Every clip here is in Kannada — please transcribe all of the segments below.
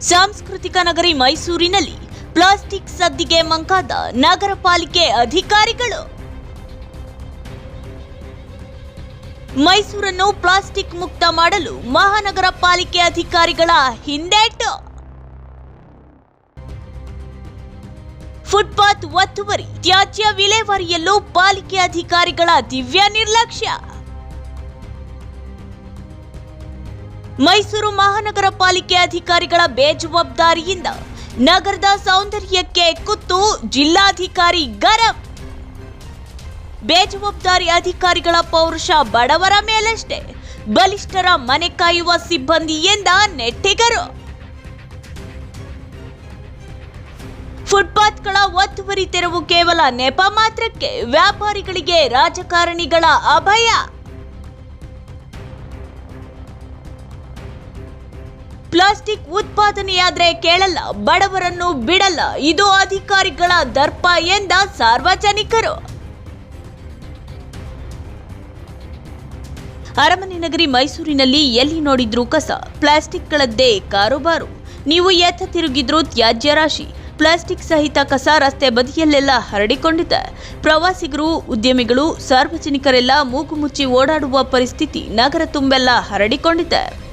ಸಾಂಸ್ಕೃತಿಕ ನಗರಿ ಮೈಸೂರಿನಲ್ಲಿ ಪ್ಲಾಸ್ಟಿಕ್ ಸದ್ದಿಗೆ ಮಂಕಾದ ನಗರ ಪಾಲಿಕೆ ಅಧಿಕಾರಿಗಳು. ಮೈಸೂರನ್ನು ಪ್ಲಾಸ್ಟಿಕ್ ಮುಕ್ತ ಮಾಡಲು ಮಹಾನಗರ ಪಾಲಿಕೆ ಅಧಿಕಾರಿಗಳ ಹಿಂದೇಟು. ಫುಟ್ಪಾತ್ ಒತ್ತುವರಿ ತ್ಯಾಜ್ಯ ವಿಲೇವಾರಿಯಲ್ಲೂ ಪಾಲಿಕೆ ಅಧಿಕಾರಿಗಳ ದಿವ್ಯ ನಿರ್ಲಕ್ಷ್ಯ. ಮೈಸೂರು ಮಹಾನಗರ ಪಾಲಿಕೆ ಅಧಿಕಾರಿಗಳ ಬೇಜವಾಬ್ದಾರಿಯಿಂದ ನಗರದ ಸೌಂದರ್ಯಕ್ಕೆ ಕುತ್ತು ಜಿಲ್ಲಾಧಿಕಾರಿ ಗರಂ. ಬೇಜವಾಬ್ದಾರಿ ಅಧಿಕಾರಿಗಳ ಪೌರುಷ ಬಡವರ ಮೇಲಷ್ಟೇ. ಬಲಿಷ್ಠರ ಮನೆ ಕಾಯುವ ಸಿಬ್ಬಂದಿಯಿಂದ ನೆಟ್ಟಿಗರು. ಫುಟ್ಪಾತ್ಗಳ ಒತ್ತುವರಿ ತೆರವು ಕೇವಲ ನೆಪ ಮಾತ್ರಕ್ಕೆ ವ್ಯಾಪಾರಿಗಳಿಗೆ ರಾಜಕಾರಣಿಗಳ ಅಭಯ. ಪ್ಲಾಸ್ಟಿಕ್ ಉತ್ಪಾದನೆಯಾದ್ರೆ ಕೇಳಲ್ಲ, ಬಡವರನ್ನು ಬಿಡಲ್ಲ. ಇದು ಅಧಿಕಾರಿಗಳ ದರ್ಪ ಎಂದ ಸಾರ್ವಜನಿಕರು. ಅರಮನೆ ನಗರಿ ಮೈಸೂರಿನಲ್ಲಿ ಎಲ್ಲಿ ನೋಡಿದ್ರೂ ಕಸ, ಪ್ಲಾಸ್ಟಿಕ್ಗಳದ್ದೇ ಕಾರುಬಾರು. ನೀವು ಎತ್ತ ತಿರುಗಿದ್ರೂ ತ್ಯಾಜ್ಯ ರಾಶಿ. ಪ್ಲಾಸ್ಟಿಕ್ ಸಹಿತ ಕಸ ರಸ್ತೆ ಬದಿಯಲ್ಲೆಲ್ಲ ಹರಡಿಕೊಂಡಿದೆ. ಪ್ರವಾಸಿಗರು, ಉದ್ಯಮಿಗಳು, ಸಾರ್ವಜನಿಕರೆಲ್ಲ ಮೂಗು ಮುಚ್ಚಿ ಓಡಾಡುವ ಪರಿಸ್ಥಿತಿ ನಗರ ತುಂಬೆಲ್ಲ ಹರಡಿಕೊಂಡಿದೆ.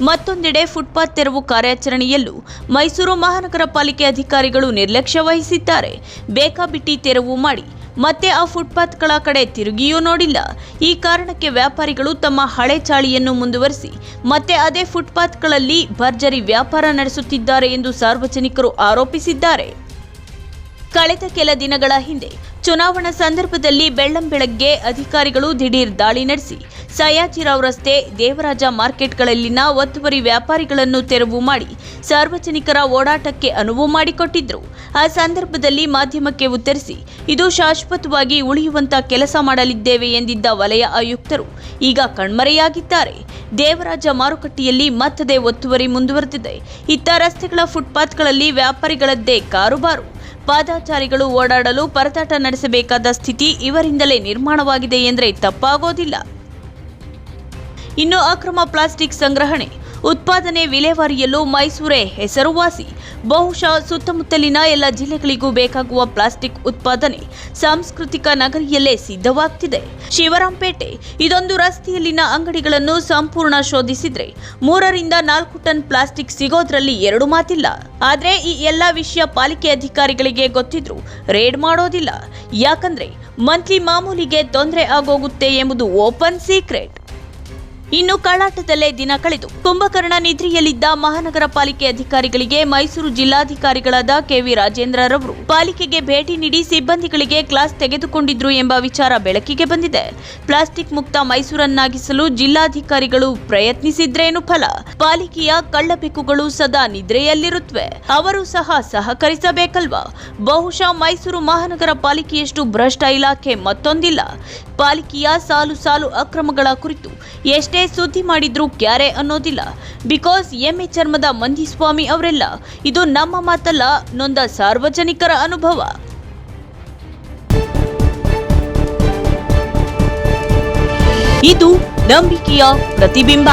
ಮತ್ತೊಂದೆಡೆ ಫುಟ್ಪಾತ್ ತೆರವು ಕಾರ್ಯಾಚರಣೆಯಲ್ಲೂ ಮೈಸೂರು ಮಹಾನಗರ ಪಾಲಿಕೆ ಅಧಿಕಾರಿಗಳು ನಿರ್ಲಕ್ಷ್ಯ ವಹಿಸಿದ್ದಾರೆ. ಬೇಕಾಬಿಟ್ಟಿ ತೆರವು ಮಾಡಿ ಮತ್ತೆ ಆ ಫುಟ್ಪಾತ್ಗಳ ಕಡೆ ತಿರುಗಿಯೂ ನೋಡಿಲ್ಲ. ಈ ಕಾರಣಕ್ಕೆ ವ್ಯಾಪಾರಿಗಳು ತಮ್ಮ ಹಳೆ ಚಾಳಿಯನ್ನು ಮುಂದುವರಿಸಿ ಮತ್ತೆ ಅದೇ ಫುಟ್ಪಾತ್ಗಳಲ್ಲಿ ಭರ್ಜರಿ ವ್ಯಾಪಾರ ನಡೆಸುತ್ತಿದ್ದಾರೆ ಎಂದು ಸಾರ್ವಜನಿಕರು ಆರೋಪಿಸಿದ್ದಾರೆ. ಕಳೆದ ಕೆಲ ದಿನಗಳ ಹಿಂದೆ ಚುನಾವಣಾ ಸಂದರ್ಭದಲ್ಲಿ ಬೆಳ್ಳಂಬೆಳಗ್ಗೆ ಅಧಿಕಾರಿಗಳು ದಿಢೀರ್ ದಾಳಿ ನಡೆಸಿ, ಸಯಾಜಿರಾವ್ ರಸ್ತೆ, ದೇವರಾಜ ಮಾರ್ಕೆಟ್ಗಳಲ್ಲಿನ ಒತ್ತುವರಿ ವ್ಯಾಪಾರಿಗಳನ್ನು ತೆರವು ಮಾಡಿ, ಸಾರ್ವಜನಿಕರ ಓಡಾಟಕ್ಕೆ ಅನುವು ಮಾಡಿಕೊಟ್ಟಿದ್ರು. ಆ ಸಂದರ್ಭದಲ್ಲಿ ಮಾಧ್ಯಮಕ್ಕೆ ಉತ್ತರಿಸಿ, ಇದು ಶಾಶ್ವತವಾಗಿ ಉಳಿಯುವಂತ ಕೆಲಸ ಮಾಡಲಿದ್ದೇವೆ ಎಂದಿದ್ದ ವಲಯ ಆಯುಕ್ತರು, ಈಗ ಕಣ್ಮರೆಯಾಗಿದ್ದಾರೆ. ದೇವರಾಜ ಮಾರುಕಟ್ಟೆಯಲ್ಲಿ ಮತ್ತದೇ ಒತ್ತುವರಿ ಮುಂದುವರೆದಿದೆ. ಇತ್ತ ರಸ್ತೆಗಳ ಫುಟ್ಪಾತ್ಗಳಲ್ಲಿ ವ್ಯಾಪಾರಿಗಳದ್ದೇ ಕಾರುಬಾರು. ಪಾದಾಚಾರಿಗಳು ಓಡಾಡಲು ಪರದಾಟ ನಡೆಸಬೇಕಾದ ಸ್ಥಿತಿ ಇವರಿಂದಲೇ ನಿರ್ಮಾಣವಾಗಿದೆ ಎಂದರೆ ತಪ್ಪಾಗೋದಿಲ್ಲ. ಇನ್ನು ಅಕ್ರಮ ಪ್ಲಾಸ್ಟಿಕ್ ಸಂಗ್ರಹಣೆ ಉತ್ಪಾದನೆ ವಿಲೇವಾರಿಯಲ್ಲೂ ಮೈಸೂರೇ ಹೆಸರುವಾಸಿ. ಬಹುಶಃ ಸುತ್ತಮುತ್ತಲಿನ ಎಲ್ಲ ಜಿಲ್ಲೆಗಳಿಗೂ ಬೇಕಾಗುವ ಪ್ಲಾಸ್ಟಿಕ್ ಉತ್ಪಾದನೆ ಸಾಂಸ್ಕೃತಿಕ ನಗರಿಯಲ್ಲೇ ಸಿದ್ಧವಾಗ್ತಿದೆ. ಶಿವರಾಂಪೇಟೆ, ಇದೊಂದು ರಸ್ತೆಯಲ್ಲಿನ ಅಂಗಡಿಗಳನ್ನು ಸಂಪೂರ್ಣ ಶೋಧಿಸಿದ್ರೆ ಮೂರರಿಂದ ನಾಲ್ಕು ಟನ್ ಪ್ಲಾಸ್ಟಿಕ್ ಸಿಗೋದ್ರಲ್ಲಿ ಎರಡು ಮಾತಿಲ್ಲ. ಆದ್ರೆ ಈ ಎಲ್ಲ ವಿಷಯ ಪಾಲಿಕೆ ಅಧಿಕಾರಿಗಳಿಗೆ ಗೊತ್ತಿದ್ರು ರೇಡ್ ಮಾಡೋದಿಲ್ಲ. ಯಾಕಂದ್ರೆ ಮಂತ್ಲಿ ಮಾಮೂಲಿಗೆ ತೊಂದರೆ ಆಗೋಗುತ್ತೆ ಎಂಬುದು ಓಪನ್ ಸೀಕ್ರೆಟ್. ಇನ್ನು ಕಳ್ಳಾಟದಲ್ಲೇ ದಿನ ಕಳೆದು ಕುಂಭಕರ್ಣ ನಿದ್ರೆಯಲ್ಲಿದ್ದ ಮಹಾನಗರ ಪಾಲಿಕೆ ಅಧಿಕಾರಿಗಳಿಗೆ ಮೈಸೂರು ಜಿಲ್ಲಾಧಿಕಾರಿಗಳಾದ ಕೆವಿ ರಾಜೇಂದ್ರರವರು ಪಾಲಿಕೆಗೆ ಭೇಟಿ ನೀಡಿ ಸಿಬ್ಬಂದಿಗಳಿಗೆ ಕ್ಲಾಸ್ ತೆಗೆದುಕೊಂಡಿದ್ರು ಎಂಬ ವಿಚಾರ ಬೆಳಕಿಗೆ ಬಂದಿದೆ. ಪ್ಲಾಸ್ಟಿಕ್ ಮುಕ್ತ ಮೈಸೂರನ್ನಾಗಿಸಲು ಜಿಲ್ಲಾಧಿಕಾರಿಗಳು ಪ್ರಯತ್ನಿಸಿದ್ರೇನು ಫಲ? ಪಾಲಿಕೆಯ ಕಳ್ಳಬೆಕ್ಕುಗಳು ಸದಾ ನಿದ್ರೆಯಲ್ಲಿರುತ್ತವೆ ಅವರು ಸಹ ಸಹಕರಿಸಬೇಕಲ್ವಾ? ಬಹುಶಃ ಮೈಸೂರು ಮಹಾನಗರ ಪಾಲಿಕೆಯಷ್ಟು ಭ್ರಷ್ಟ ಇಲಾಖೆ ಮತ್ತೊಂದಿಲ್ಲ. ಪಾಲಿಕೆಯ ಸಾಲು ಸಾಲು ಅಕ್ರಮಗಳ ಕುರಿತು ಎಷ್ಟೇ ಸುದ್ದಿ ಮಾಡಿದ್ರು ಕ್ಯಾರೆ ಅನ್ನೋದಿಲ್ಲ. ಬಿಕಾಸ್ ಎಮ್ಮೆ ಚರ್ಮದ ಮಂಜಿಸ್ವಾಮಿ ಅವರೆಲ್ಲ, ಇದು ನಮ್ಮ ಮಾತಲ್ಲ, ನೊಂದ ಸಾರ್ವಜನಿಕರ ಅನುಭವ. ಇದು ನಂಬಿಕೆಯ ಪ್ರತಿಬಿಂಬ.